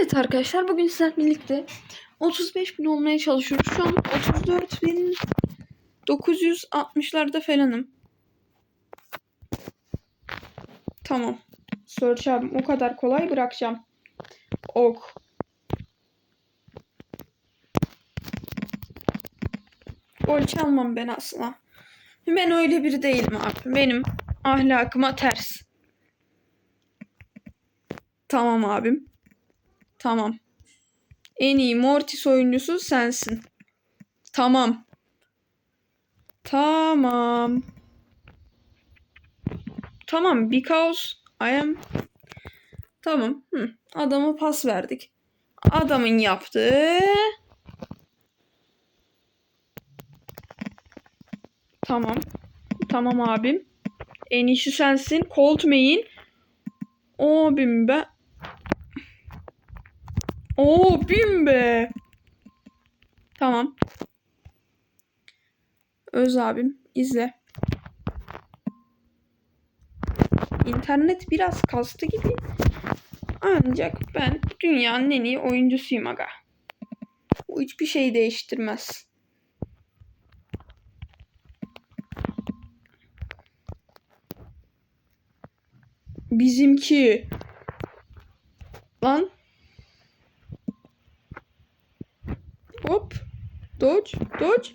Evet arkadaşlar bugün sizlerle birlikte 35 bin olmaya çalışıyoruz. Şu an 34 bin 960'larda falanım. Tamam. Search abim o kadar kolay bırakacağım. Ok. Gol çalmam ben asla. Ben öyle biri değilim abi. Benim ahlakıma ters. Tamam abim. Tamam. En iyi Mortis oyuncusu sensin. Tamam. Tamam. Tamam. Because I am... Tamam. Hı. Adama pas verdik. Adamın yaptığı... Tamam. Tamam abim. En iyisi sensin. Colt main. Abim ben... Abim be. Tamam. Öz abim izle. İnternet biraz kastı gibi. Ancak ben dünyanın en iyi oyuncusuyum aga. Bu hiçbir şey değiştirmez. Bizimki. Lan. Hop. Dodge. Dodge.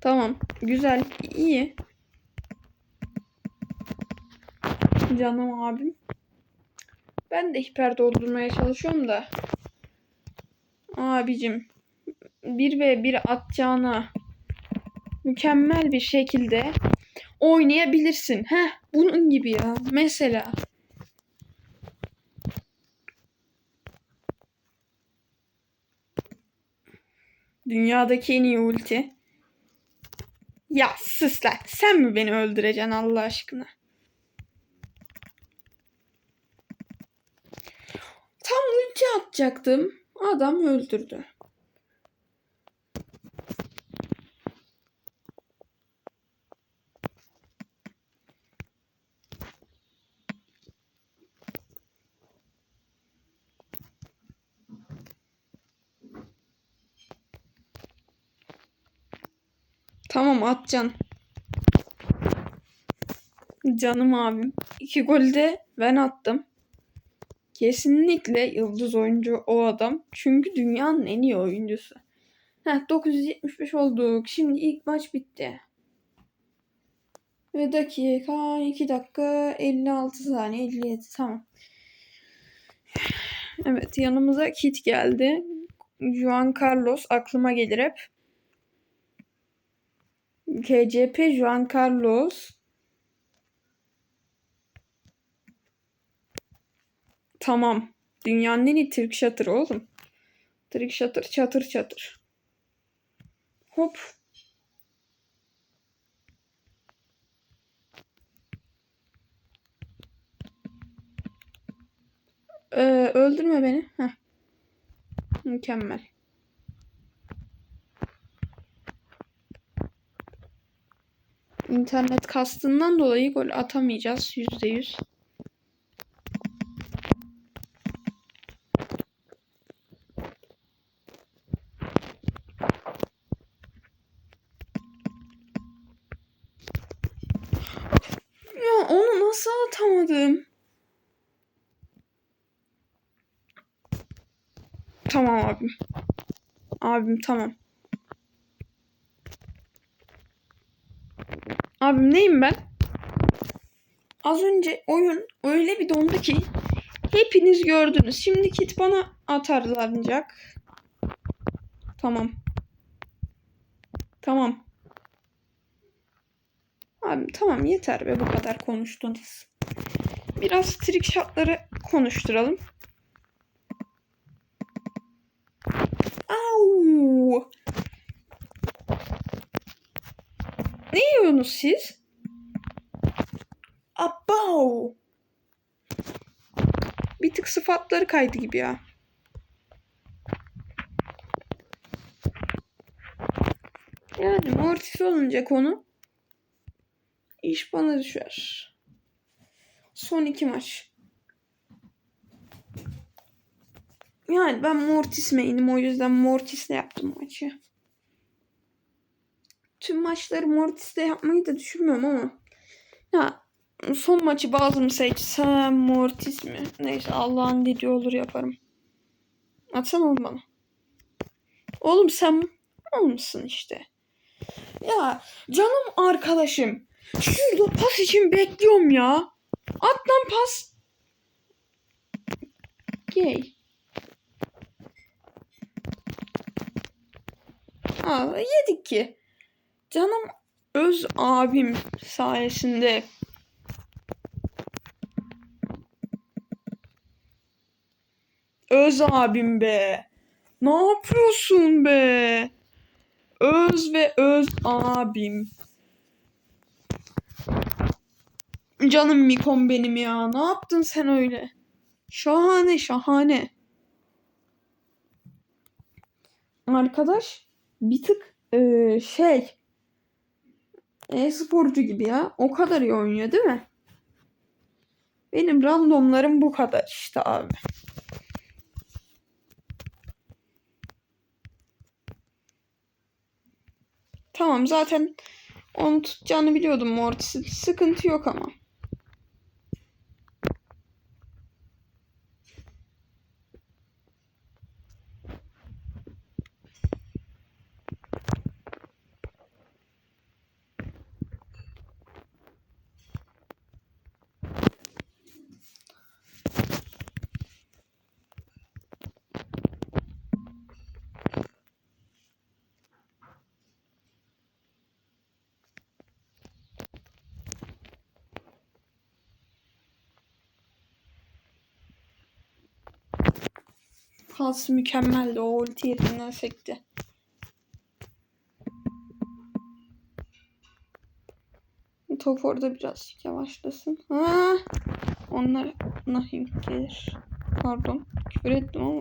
Tamam. Güzel. iyi. Canım abim. Ben de hiper doldurmaya çalışıyorum da. Abicim. 1 ve 1 atacağına mükemmel bir şekilde oynayabilirsin. Heh, bunun gibi ya. Mesela. Dünyadaki en iyi ulti. Ya sus lan. Sen mi beni öldüreceksin Allah aşkına? Tam ulti atacaktım. Adam öldürdü. Tamam atacaksın. Canım abim. İki golü de ben attım. Kesinlikle yıldız oyuncu o adam. Çünkü dünyanın en iyi oyuncusu. Heh, 975 olduk. Şimdi ilk maç bitti. Ve dakika 2 dakika 56 saniye 57 tamam. Evet yanımıza Kit geldi. Juan Carlos aklıma gelir hep. KCP Juan Carlos. Tamam. Dünyanın en iyi trick shot'ır oğlum. Trick shot'ır çatır çatır. Hop. Ee, öldürme beni. Heh. Mükemmel. İnternet kastından dolayı gol atamayacağız yüzde yüz. Ya onu nasıl atamadım? Tamam abim. Abim tamam. Abim neyim ben? Az önce oyun öyle bir dondu ki hepiniz gördünüz. Şimdi kit bana atarlar ancak. Tamam. Tamam. Abim tamam yeter be bu kadar konuştunuz. Biraz trick shotları konuşturalım. Au! Ne yiyorsunuz siz? Abav! Bir tık sıfatları kaydı gibi ya. Yani Mortis olunca konu iş bana düşer. Son iki maç. Yani ben Mortis main'im o yüzden Mortis'le yaptım maçı. Tüm maçları Mortis'le yapmayı da düşünmüyorum ama. Ya son maçı bazı mı seçsem Mortis mi? Neyse Allah'ın dediği olur yaparım. Atsana oğlum bana. Oğlum sen olmuşsun işte. Ya canım arkadaşım. Şurada pas için bekliyorum ya. At lan pas. Gay. Aa, yedik ki. Canım öz abim sayesinde. Öz abim be. Ne yapıyorsun be? Öz ve öz abim. Canım Mikon benim ya. Ne yaptın sen öyle? Şahane şahane. Arkadaş bir tık eee, şey e-sporcu gibi ya. O kadar iyi oynuyor değil mi? Benim randomlarım bu kadar işte abi. Tamam zaten onu tutacağını biliyordum Mortis'in. Sıkıntı yok ama. Pas mükemmeldi. O ulti yerinden sekti. Top orada biraz yavaşlasın. Ha, onlar Nahim gelir. Pardon. Küfür ettim ama.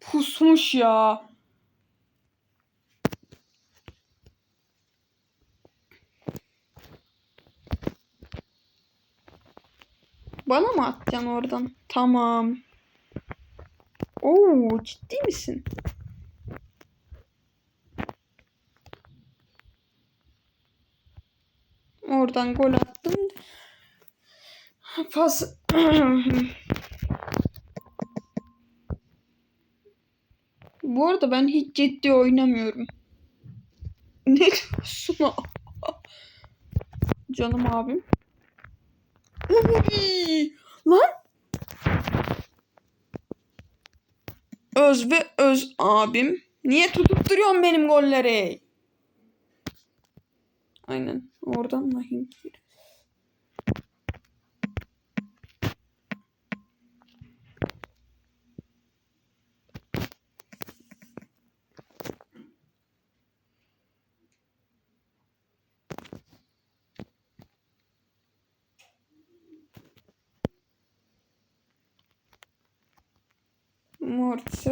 Pusmuş ya. Bana mı atacaksın oradan? Tamam. Oo, ciddi misin? Oradan gol attım. Pas. Bu arada ben hiç ciddi oynamıyorum. Ne diyorsun? Canım abim. Uy! Lan! Öz ve öz abim. Niye tutup duruyorsun benim golleri? Aynen. Oradan Nahim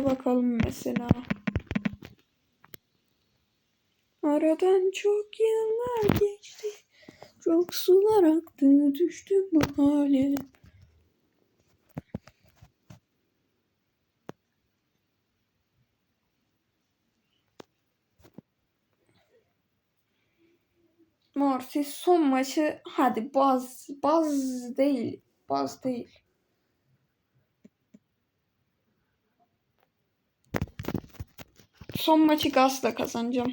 bakalım mesela. Aradan çok yıllar geçti. Çok sular aktı. Düştüm bu hale. Mortis son maçı hadi baz baz değil baz değil. Son maçı gazla kazanacağım.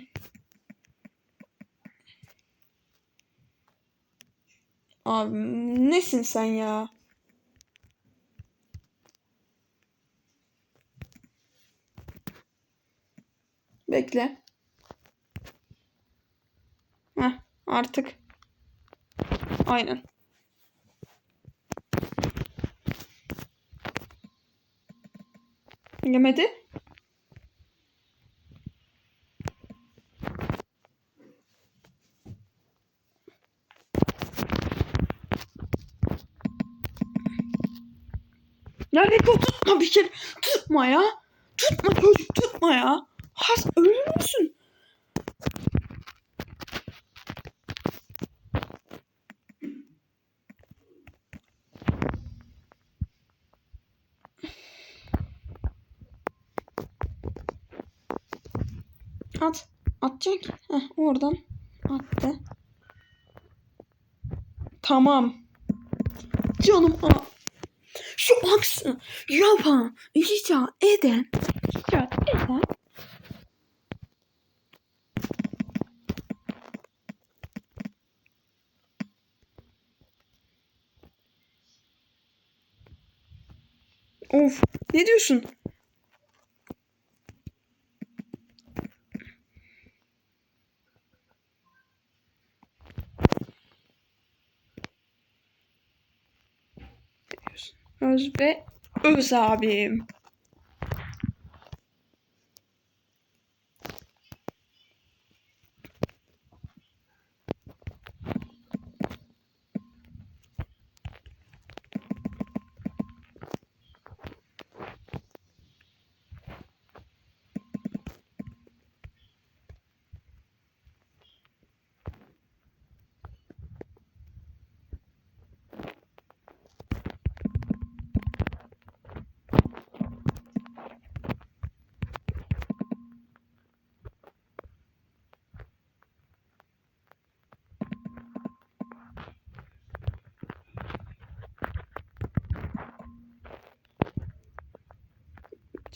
Abi nesin sen ya? Bekle. Heh, artık. Aynen. Yemedi. Lanet ol tutma bir kere. Tutma ya. Tutma çocuk tutma ya. Has ölür müsün? At. Atacak. Heh, oradan attı. Tamam. Canım. Aa. Şu aksı yapan rica eden rica eden Of ne diyorsun? Öz ve öz abim.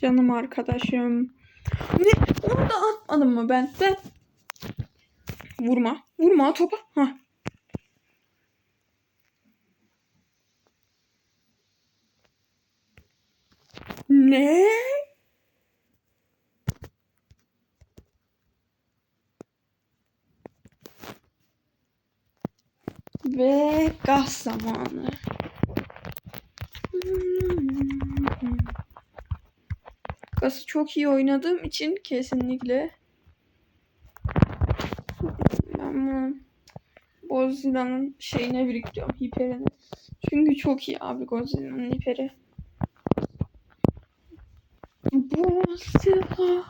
Canım arkadaşım. Ne? Onu da atmadım mı ben? Ben. Vurma. Vurma topa. Hah. Ne? Ve gaz zamanı. Gazı çok iyi oynadığım için kesinlikle ben Godzilla'nın şeyine biriktiriyorum hiperine. Çünkü çok iyi abi Godzilla'nın hiperi. Godzilla.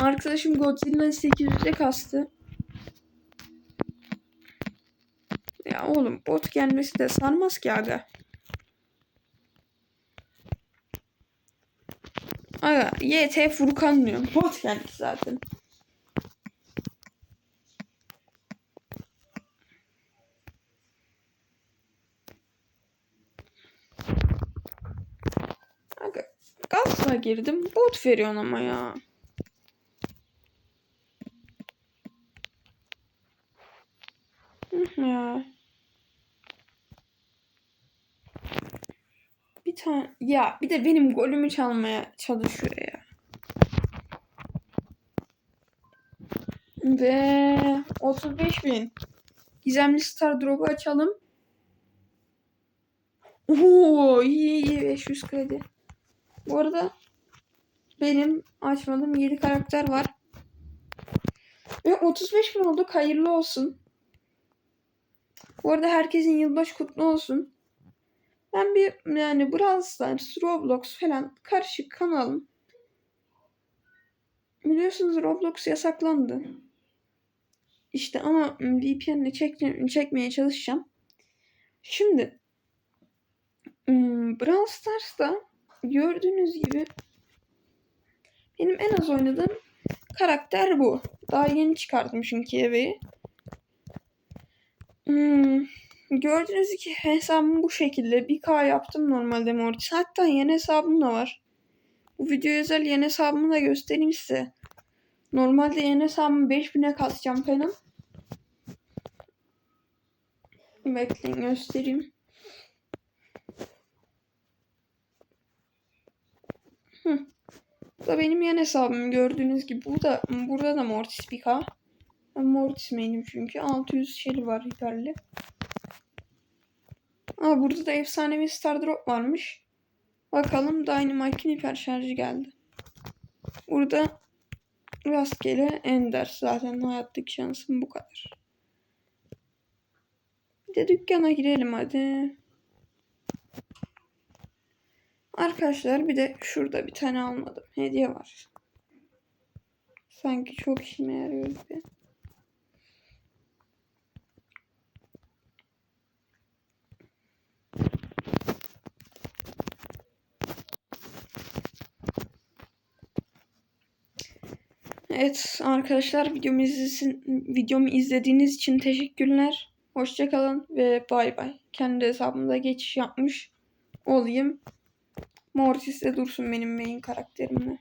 Arkadaşım Godzilla 800'e kastı. Ya oğlum bot gelmesi de sarmaz ki aga. Aga YT Furkan diyorum. Bot geldi zaten. Aga gazla girdim. Bot veriyorsun ama ya. Hı ya. Bir tane ya bir de benim golümü çalmaya çalışıyor ya. Ve 35 bin. Gizemli Star Drop'u açalım. Oo iyi iyi 500 kredi. Bu arada benim açmadığım 7 karakter var. Ve 35 bin olduk. Hayırlı olsun. Bu arada herkesin yılbaşı kutlu olsun. Ben bir yani Brawl Stars, Roblox falan karışık kanalım. Biliyorsunuz Roblox yasaklandı. İşte ama VPN'le çek çekmeye çalışacağım. Şimdi Brawl Stars'ta gördüğünüz gibi benim en az oynadığım karakter bu. Daha yeni çıkardım çünkü evi. Hmm, gördüğünüz gibi hesabım bu şekilde. 1K yaptım normalde Mortis. Hatta yeni hesabım da var. Bu video özel yeni hesabımı da göstereyim size. Normalde yeni hesabımı 5000'e kasacağım falan. Bekleyin göstereyim. Bu da benim yeni hesabım gördüğünüz gibi. Bu da burada da Mortis 1K. Ben Mortis main'im çünkü. 600 şeyli var hiperli. Aa burada da efsanevi Star Drop varmış. Bakalım Dynamite'in hiper şarjı geldi. Burada rastgele Ender. Zaten hayattaki şansım bu kadar. Bir de dükkana girelim hadi. Arkadaşlar bir de şurada bir tane almadım. Hediye var. Sanki çok işime yarıyor gibi. Evet arkadaşlar videomu, izlesin, videomu izlediğiniz için teşekkürler. Hoşçakalın ve bay bay. Kendi hesabımda geçiş yapmış olayım. Mortis de dursun benim main karakterimle.